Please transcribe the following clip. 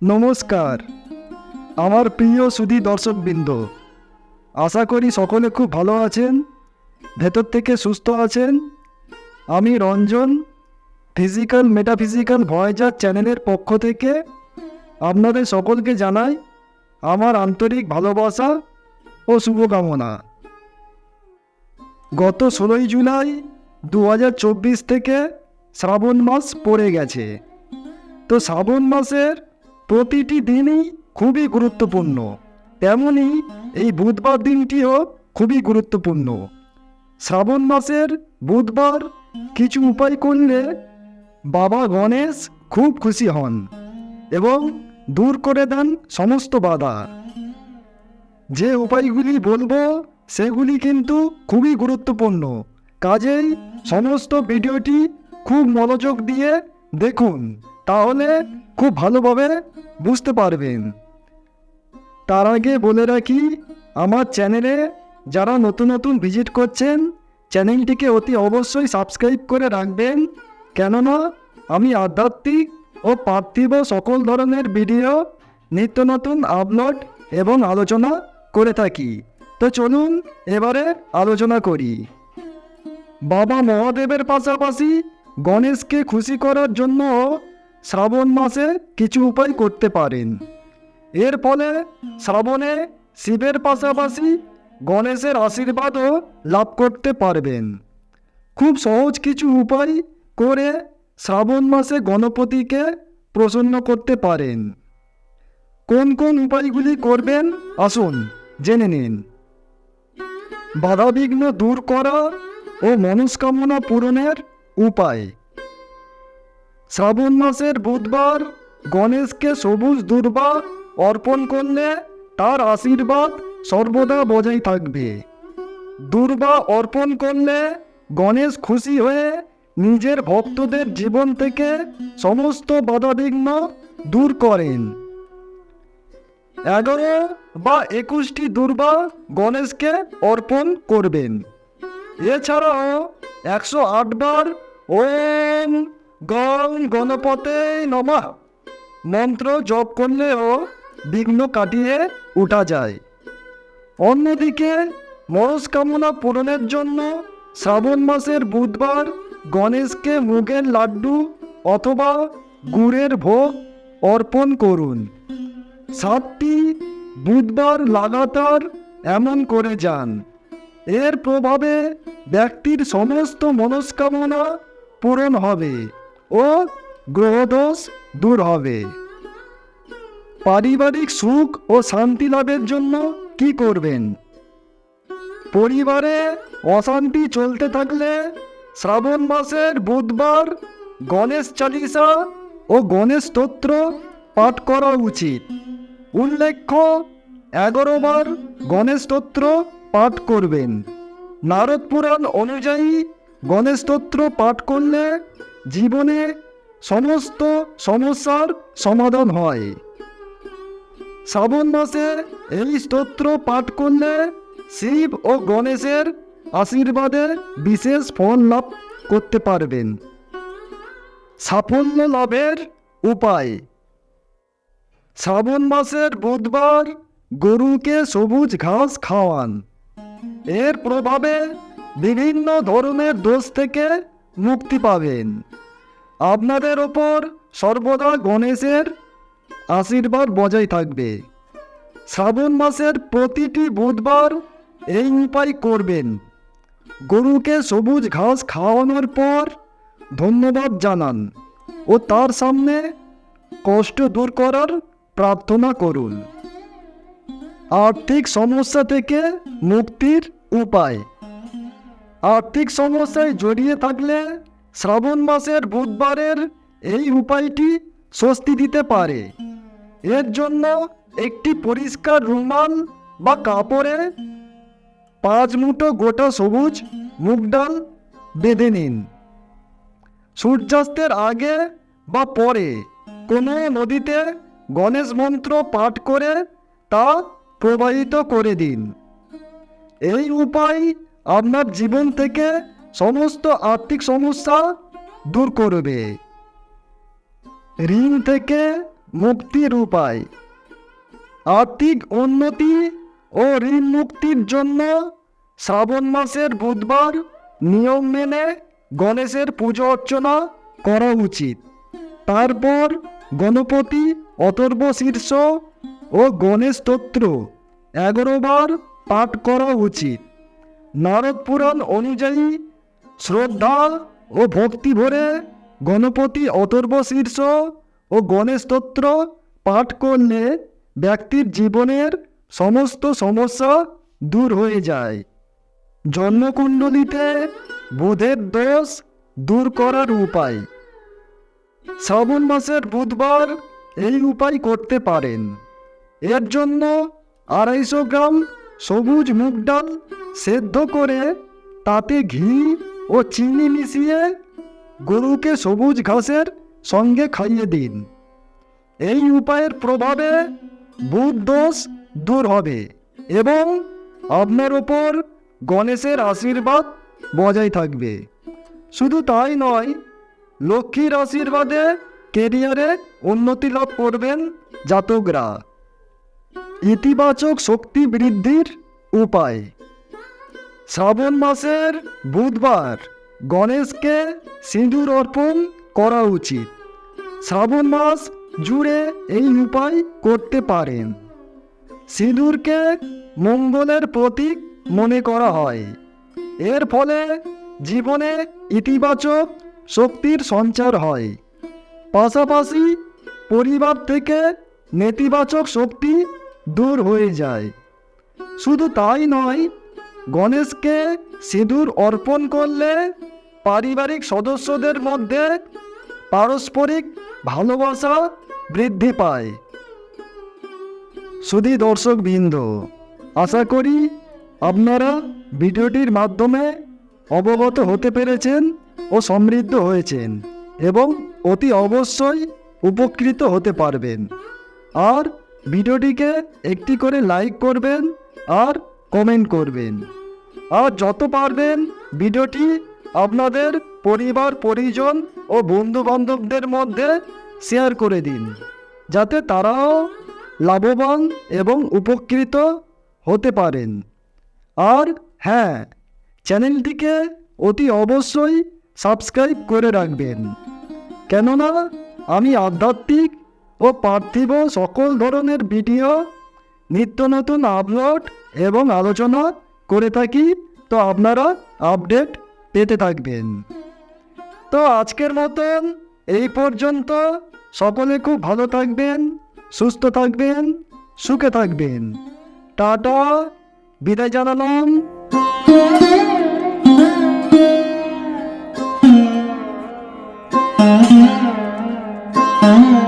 নমস্কার। আমার প্রিয় সুধী দর্শকবৃন্দ, আশা করি সকলে খুব ভালো আছেন, ভেতর থেকে সুস্থ আছেন। আমি রঞ্জন ফিজিক্যাল মেটাফিজিক্যাল ভয়েজার চ্যানেলের পক্ষ থেকে আপনাদের সকলকে জানাই আমার আন্তরিক ভালোবাসা ও শুভকামনা। গত ষোলোই জুলাই দু হাজার চব্বিশ থেকে শ্রাবণ মাস পড়ে গেছে। তো শ্রাবণ মাসের প্রতিটি দিনই খুবই গুরুত্বপূর্ণ। তেমনই এই বুধবার দিনটিও খুবই গুরুত্বপূর্ণ। শ্রাবণ মাসের বুধবার কিছু উপায় করলে বাবা গণেশ খুব খুশি হন এবং দূর করে দেন সমস্ত বাধা। যে উপায়গুলি বলব, সেগুলি কিন্তু খুবই গুরুত্বপূর্ণ। কাজেই সমস্ত ভিডিওটি খুব মনোযোগ দিয়ে দেখুন। তাহলে খুব ভালোভাবে বুঝতে পারবেন। তার আগে বলে রাখি, আমার চ্যানেলে যারা নতুন নতুন ভিজিট করছেন, চ্যানেলটিকে অতি অবশ্যই সাবস্ক্রাইব করে রাখবেন। কেননা, আমি আধ্যাত্মিক ও পার্থিব সকল ধরনের ভিডিও, নিত্য নতুন আপলোড এবং আলোচনা করে থাকি। তো চলুন এবারে আলোচনা করি। বাবা মহাদেবের পাশাপাশি গণেশকে খুশি করার জন্য শ্রাবণ মাসে কিছু উপায় করতে পারেন। এর ফলে শ্রাবণে শিবের পাশাপাশি গণেশের আশীর্বাদও লাভ করতে পারবেন। খুব সহজ কিছু উপায় করে শ্রাবণ মাসে গণপতিকে প্রসন্ন করতে পারেন। কোন কোন উপায়গুলি করবেন? আসুন, জেনে নিন। বাধাবিঘ্ন দূর করা ও মনস্কামনা পূরণের উপায়। শ্রাবণ মাসের বুধবার গণেশকে সবুজ দুর্বা অর্পণ করলে তার আশীর্বাদ সর্বদা বজায় থাকবে। দুর্বা অর্পণ করলে গণেশ খুশি হয়ে নিজের ভক্তদের জীবন থেকে সমস্ত বাধাবিঘ্ন দূর করেন। এগারো বা একুশটি দুর্বা গণেশকে অর্পণ করবেন। এছাড়াও একশো আটবার ওম গং গণপতে নমা। মন্ত্র জপ করলেও বিঘ্ন কাটিয়ে উঠা যায়। অন্যদিকে মনস্কামনা পূরণের জন্য শ্রাবণ মাসের বুধবার গণেশকে মুগের লাড্ডু অথবা গুড়ের ভোগ অর্পণ করুন। সাতটি বুধবার লাগাতার এমন করে যান। এর প্রভাবে ব্যক্তির সমস্ত মনস্কামনা পূরণ হবে। ও গ্রহদোষ দূর হবে। পারিবারিক সুখ ও শান্তি লাভের জন্য কি করবেন? পরিবারে অশান্তি চলতে থাকলে শ্রাবণ মাসের বুধবার গণেশ চালিসা ও গণেশ স্তোত্র পাঠ করা উচিত। উল্লেখ্য, এগারো বার গণেশ স্তোত্র পাঠ করবেন। নারদ পুরাণ অনুযায়ী গণেশ স্তোত্র পাঠ করলে জীবনে সমস্ত সমস্যার সমাধান হয়। শ্রাবণ মাসে এই স্তোত্র পাঠ করলে শিব ও গণেশের আশীর্বাদে বিশেষ ফল লাভ করতে পারবেন। সাফল্য লাভের উপায়। শ্রাবণ মাসের বুধবার গরুকে সবুজ ঘাস খাওয়ান। এর প্রভাবে বিভিন্ন ধরনের দোষ থেকে মুক্তি পাবেন। আপনাদের ওপর সর্বদা গণেশের আশীর্বাদ বজায় থাকবে। শ্রাবণ মাসের প্রতিটি বুধবার এই উপায় করবেন। গরুকে সবুজ ঘাস খাওয়ানোর পর ধন্যবাদ জানান ও তার সামনে কষ্ট দূর করার প্রার্থনা করুন। আর্থিক সমস্যা থেকে মুক্তির উপায়। আর্থিক সমস্যায় জড়িয়ে থাকলে শ্রাবণ মাসের বুধবারের এই উপায়টি স্বস্তি দিতে পারে। এর জন্য একটি পরিষ্কার রুমাল বা কাপড়ে পাঁচ মুঠো গোটা সবুজ মুগ ডাল বেঁধে নিন। সূর্যাস্তের আগে বা পরে কোনো নদীতে গণেশ মন্ত্র পাঠ করে তা প্রবাহিত করে দিন। এই উপায় আপনার জীবন থেকে সমস্ত আর্থিক সমস্যা দূর করবে। ঋণ থেকে মুক্তির উপায় আর্থিক উন্নতি ও ঋণ মুক্তির জন্য শ্রাবণ মাসের বুধবার নিয়ম মেনে গণেশের পুজো অর্চনা করা উচিত। তারপর গণপতি অথর্ব শীর্ষ ও গণেশ স্তোত্র এগারো বার পাঠ করা উচিত। নারদ পুরাণ অনুযায়ী শ্রদ্ধা ও ভক্তি ভরে গণপতি অতর্ব শীর্ষ ও গণেশ স্তোত্র পাঠ করলে ব্যক্তির জীবনের সমস্ত সমস্যা দূর হয়ে যায়। জন্মকুণ্ডলিতে বুধের দোষ দূর করার উপায়। শ্রাবণ মাসের বুধবার এই উপায় করতে পারেন। এর জন্য আড়াইশো গ্রাম সবুজ মুগ ডাল সেদ্ধ করে তাতে ঘি ও চিনি মিশিয়ে গরুকে সবুজ ঘাসের সঙ্গে খাইয়ে দিন। এই উপায়ের প্রভাবে বুধ দোষ দূর হবে এবং আপনার ওপর গণেশের আশীর্বাদ বজায় থাকবে। শুধু তাই নয়, লক্ষ্মীর আশীর্বাদে কেরিয়ারে উন্নতি লাভ করবেন জাতকরা। ইতিবাচক শক্তি বৃদ্ধির উপায়। শ্রাবণ মাসের বুধবার গণেশকে সিঁদুর অর্পণ করা উচিত। শ্রাবণ মাস জুড়ে এই উপায় করতে পারেন। সিঁদুরকে মঙ্গলের প্রতীক মনে করা হয়। এর ফলে জীবনে ইতিবাচক শক্তির সঞ্চার হয়। পাশাপাশি পরিবার থেকে নেতিবাচক শক্তি দূর হয়ে যায়। শুধু তাই নয় গণেশকে সিঁদুর অর্পণ করলে পারিবারিক সদস্যদের মধ্যে পারস্পরিক ভালোবাসা বৃদ্ধি পায়। শুধু দর্শকবৃন্দ, আশা করি আপনারা ভিডিওটির মাধ্যমে অবগত হতে পেরেছেন ও সমৃদ্ধ হয়েছেন এবং অতি অবশ্যই উপকৃত হতে পারবেন। আর ভিডিওটিকে একটি করে লাইক করবেন আর কমেন্ট করবেন। আর যত পারবেন ভিডিওটি আপনাদের পরিবার, পরিজন ও বন্ধু বান্ধবদের মধ্যে শেয়ার করে দিন। যাতে তারাও লাভবান এবং উপকৃত হতে পারেন। আর হ্যাঁ চ্যানেলটিকে অতি অবশ্যই সাবস্ক্রাইব করে রাখবেন। কেননা আমি আধ্যাত্মিক ও পার্থিব সকল ধরনের ভিডিও নিত্য নতুন আপলোড এবং আলোচনা করে থাকি, তো আপনারা আপডেট পেতে থাকবেন। তো আজকের মতন এই পর্যন্ত। সকলে খুব ভালো থাকবেন, সুস্থ থাকবেন, সুখে থাকবেন। টাটা, বিদায় জানালাম। Oh.